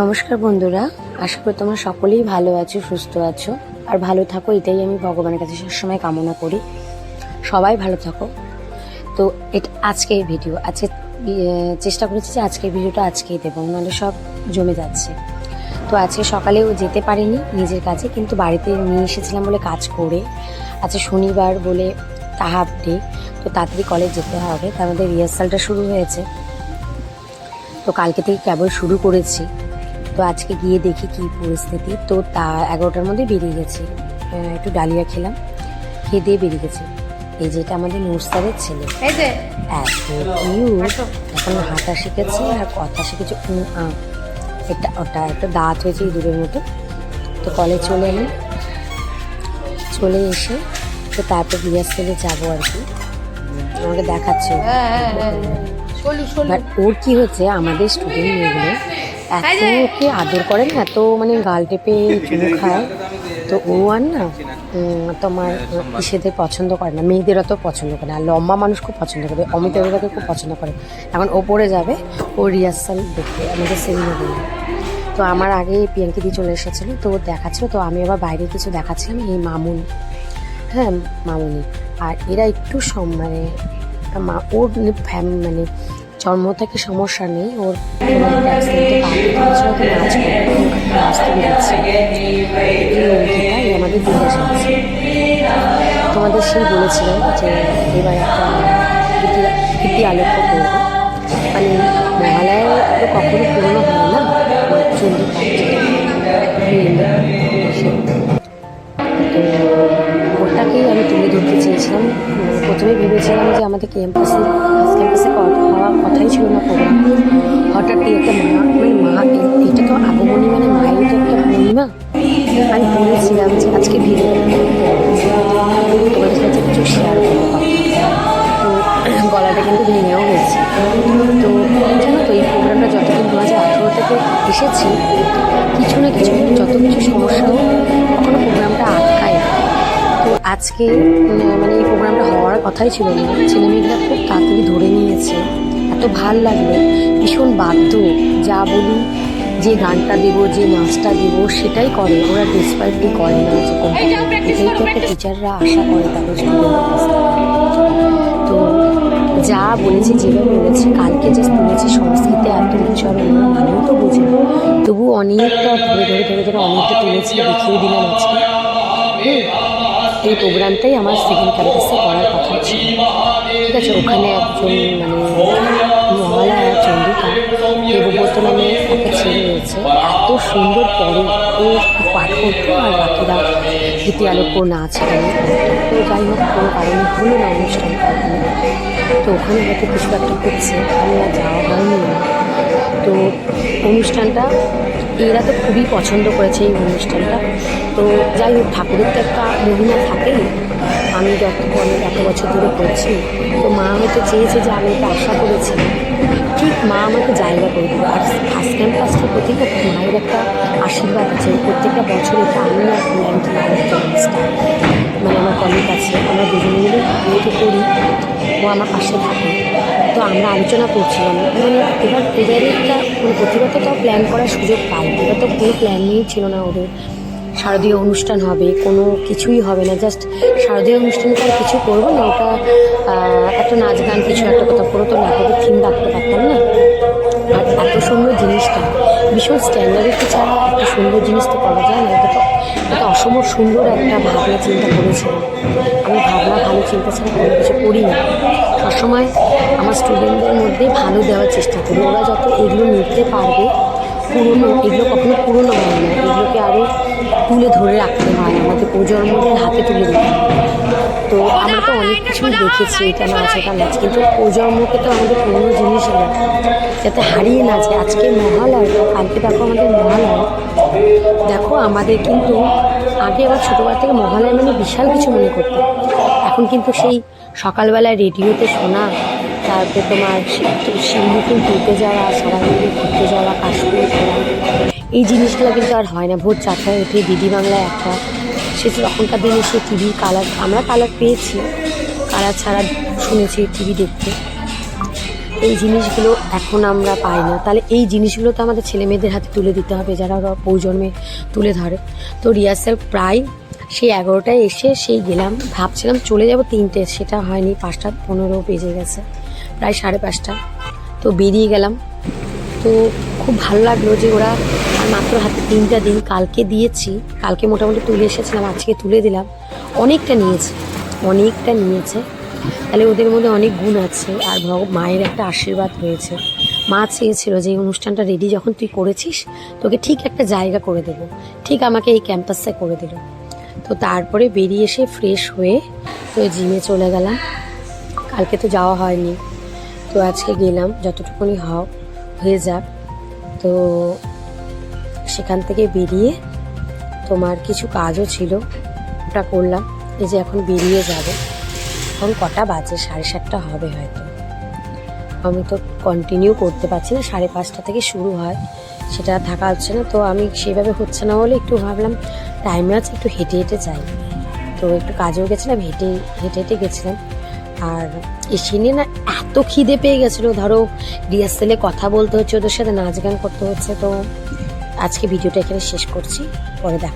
নমস্কার বন্ধুরা আশা করি তোমরা সকলেই ভালো আছো সুস্থ আছো আর ভালো থাকো এটাই আমি ভগবানের কাছে সবসময় কামনা করি। সবাই ভালো থাকো। তো এটা আজকে ভিডিও আজকে ইয়ে, চেষ্টা করেছি যে আজকের ভিডিওটা আজকেই দেবো নাহলে সব জমে যাচ্ছে। তো আজকে সকালেও যেতে পারিনি নিজের কাছে কিন্তু বাড়িতে নিয়ে এসেছিলাম বলে কাজ করে। আজকে শনিবার বলে হাফ ডে তো তাড়াতাড়ি কলেজ যেতে হবে তার মধ্যে রিহার্সালটা শুরু হয়েছে। তো কালকে থেকে কেবল শুরু করেছি। তো আজকে গিয়ে দেখি কি পরিস্থিতি। তো তা এগারোটার মধ্যে বেরিয়ে গেছি। একটু ডালিয়া খেলাম। খেয়ে দিয়ে বেরিয়ে গেছি। এই যেটা আমাদের নুরসারের ছেলে। এত কিউট এখন হাঁটা শিখেছে আর কথা শিখেছে। এটা ওটা একটা দাঁত হয়েছে ইঁদুরের মতো তো কলেজ চলে এলাম। চলে এসে তো তারপর রিহার্সেলে যাব আর কি। আমাকে দেখাচ্ছে। হ্যাঁ হ্যাঁ হ্যাঁ। বাট ওর কি হচ্ছে আমাদের স্টুডেন্ট মেয়েগুলো। এত ওকে আদর করে না এত মানে গাল টেপে চুমু খায়। তো ও আর না তোমার ইসেদের পছন্দ করে না। মেয়েদের অত পছন্দ করে না। আর লম্বা মানুষ খুব পছন্দ করে। অমিতা অভিভাকে খুব পছন্দ করে। এখন ও পড়ে যাবে ও রিহার্সাল দেখতে আমাদের সেমিনার তো আমার আগে পিয়াঙ্কি দিয়ে চলে এসেছিল তো ও দেখাচ্ছিল। তো আমি আবার বাইরে কিছু দেখাচ্ছিলাম এই মামুন। হ্যাঁ মামুনি। আর এরা একটু সম- মানে মা ওর ফ্যাম- মানে জন্ম থেকে সমস্যা নেই, ওর আমাদের তোমাদের সেই বলেছিলাম যে এবার একটা গীতি আলোক্য করব। মানে মহালয়া তো কখনো পুরনো হয় না ওটাকেই আমি তুলে ধরতে চেয়েছিলাম। প্রথমে ভেবেছিলাম যে আমাদের ক্যাম্পাসে ক্যাম্পাসে হওয়ার কথাই ছিল না প্রোগ্রাম হঠাৎই একটা মা মানে মা এটা তো আগমনী মানে মায়ের তো একটা মহিমা। আমি বলেছিলাম যে আজকে ভিডিও তোমাদের কাছে কিছু শেয়ার করব। তো গলাটা কিন্তু ভেঙেও গেছে। তো জানো তো, এই প্রোগ্রামটা যতদিন দু হাজার আঠেরো থেকে এসেছি, কিছু না কিছু, যত কিছু সমস্যা হোক, কখনো প্রোগ্রামটা আটকায়। তো আজকে মানে এই প্রোগ্রামটা হওয়ার কথাই ছিল না। ছেলেমেয়েরা খুব তাড়াতাড়ি ধরে নিয়েছে। এত ভালো লাগল। ভীষণ বাধ্য। যা বলি যে গানটা দেব যে নাচটা দেব সেটাই করে। ওরা ডিসপাইটলি করে না যে এটাই তো একটা টিচাররা আশা করে তাদের তো যা বলেছে যেভাবে বলেছে কালকে যে শুনেছি সংস্কৃতে এত উচ্চারণ ওরা মানেও তো বোঝে না। তবু অনেকটা ধরে ধরে ধরে ধরে অনেকটা তুলেছি দেখিয়ে দিলাম আজকে। হুম, এই প্রোগ্রামটাই আমার সেকেন্ড ক্যাম্পাসে করার কথা ছিল। ঠিক আছে, ওখানে একজন মানে মহালয়া চন্দ্রিকা দেবব্রত নামে একটা ছেলে রয়েছে। এত সুন্দর পড়ে ও পাঠ করতো আর বাকিরা গীতি আলোক নাচ গান। তো যাই হোক, কোনো কারণে হলো না অনুষ্ঠানটা। ওখানে তো ওখানে হয়তো কিছু একটা করছে আমি আর যাওয়া হয়নি। না তো অনুষ্ঠানটা, এরা তো খুবই পছন্দ করেছে এই অনুষ্ঠানটা। তো যাই হোক, ঠাকুরের তো একটা মহিমা থাকেই। আমি যত অনেক এত বছর ধরে করছি, তো মা হয়তো চেয়েছে যে আমি এটা আশা করেছিলাম ঠিক মা আমাকে জায়গা করে দিল। আর ফার্স্ট ক্যাম্পাসটা প্রতিটা মায়ের একটা আশীর্বাদ আছে। প্রত্যেকটা বছরে এটা আমি আর মানে আমার কলিগ আছে, আমরা দুজনে আমার পাশে থাকে। তো আমরা আলোচনা করছিলাম। মানে এবার একটা মানে প্রতিবার তো প্ল্যান করার সুযোগ পাই এবার তো কোনো প্ল্যানই ছিল না ওদের। শারদীয় অনুষ্ঠান হবে, কোনো কিছুই হবে না। জাস্ট শারদীয় অনুষ্ঠানে তো আর কিছু করব না ওটা একটা নাচ গান কিছু একটা কথা কোনো তো নাটকের থিম রাখতে পারতাম না। আর এত সুন্দর জিনিসটা, ভীষণ স্ট্যান্ডার্ডের ছাড়া এত সুন্দর জিনিস তো করা যায় না। এটা তো, এটা অসম সুন্দর একটা ভাবনা চিন্তা করেছিলাম আমি ভাবনা, ভালো চিন্তা ছাড়া কোনো কিছু করি না। সবসময় আমার স্টুডেন্টদের মধ্যে ভালো দেওয়ার চেষ্টা করি। ওরা যত এগুলো নিতে পারবে, পুরনো, এগুলো কখনো পুরনো হয় না। এগুলোকে আরও তুলে ধরে রাখতে হয়, আমাদের প্রজন্মদের হাতে তুলে দিতে তো আমরা তো অনেক কিছু দেখেছি, এটা নাচ এটা নাচ কিন্তু প্রজন্মকে তো আমাদের পুরনো জিনিসগুলো যাতে হারিয়ে না যায়। আজকে মহালয়, কালকে দেখো আমাদের মহালয়। দেখো আমাদের কিন্তু আগে আবার ছোটোবেলা থেকে মহালয় মানে বিশাল কিছু মনে করতাম। এখন কিন্তু সেই সকালবেলায় রেডিওতে শোনা, তারপরে তোমার শিমুকুল ঘুরতে যাওয়া, সবাই মিলে ঘুরতে যাওয়া, কাশ্মীর ঘোরা, এই জিনিসগুলো কিন্তু আর হয় না। ভোর চারটায় উঠে দিদি বাংলায় একটা, সে তখনকার দিনে সে টিভির কালার আমরা কালার পেয়েছি। কালার ছাড়া শুনেছি টিভি দেখতে। এই জিনিসগুলো এখন আমরা পাই না। তাহলে এই জিনিসগুলো তো আমাদের ছেলেমেয়েদের হাতে তুলে দিতে হবে, যারা প্রজন্মে তুলে ধরে। তো রিহার্সাল প্রায় সেই এগারোটায় এসে সেই গেলাম, ভাবছিলাম চলে যাব তিনটে, সেটা হয়নি, পাঁচটা পনেরো বেজে গেছে, প্রায় সাড়ে পাঁচটা। তো বেরিয়ে গেলাম। তো খুব ভালো লাগল যে ওরা আর মাত্র হাতে তিনটা দিন, কালকে দিয়েছি, কালকে মোটামুটি তুলে এসেছিলাম, আজকে তুলে দিলাম। অনেকটা নিয়েছে অনেকটা নিয়েছে। তাহলে ওদের মধ্যে অনেক গুণ আছে, আর মায়ের একটা আশীর্বাদ হয়েছে মা চেয়েছিল যে অনুষ্ঠানটা রেডি যখন তুই করেছিস, তোকে ঠিক একটা জায়গা করে দেবো। ঠিক আমাকে এই ক্যাম্পাসে করে দিল। তো তারপরে বেরিয়ে এসে ফ্রেশ হয়ে তো জিমে চলে গেলাম। কালকে তো যাওয়া হয়নি। তো আজকে গেলাম, যতটুকুনি হও, হয়ে যাক। তো সেখান থেকে বেরিয়ে তোমার কিছু কাজও ছিল, ওটা করলাম। এই যে এখন বেরিয়ে যাব। এখন কটা বাজে? সাড়ে সাতটা হবে হয়তো। আমি তো কন্টিনিউ করতে পারছি না। সাড়ে পাঁচটা থেকে শুরু হয়, সেটা থাকা হচ্ছে না। তো আমি সেভাবে হচ্ছে না বলে একটু ভাবলাম টাইমে আছে, একটু হেঁটে হেঁটে যাই। তো একটু কাজেও গেছিলাম, হেঁটে হেঁটে হেঁটে গেছিলাম। আর এসে নিয়ে না এত খিদে পেয়ে গেছিল। ধরো রিহার্সেলে কথা বলতে হচ্ছে ওদের সাথে, নাচ গান করতে হচ্ছে। তো আজকে ভিডিওটা এখানে শেষ করছি। পরে দেখা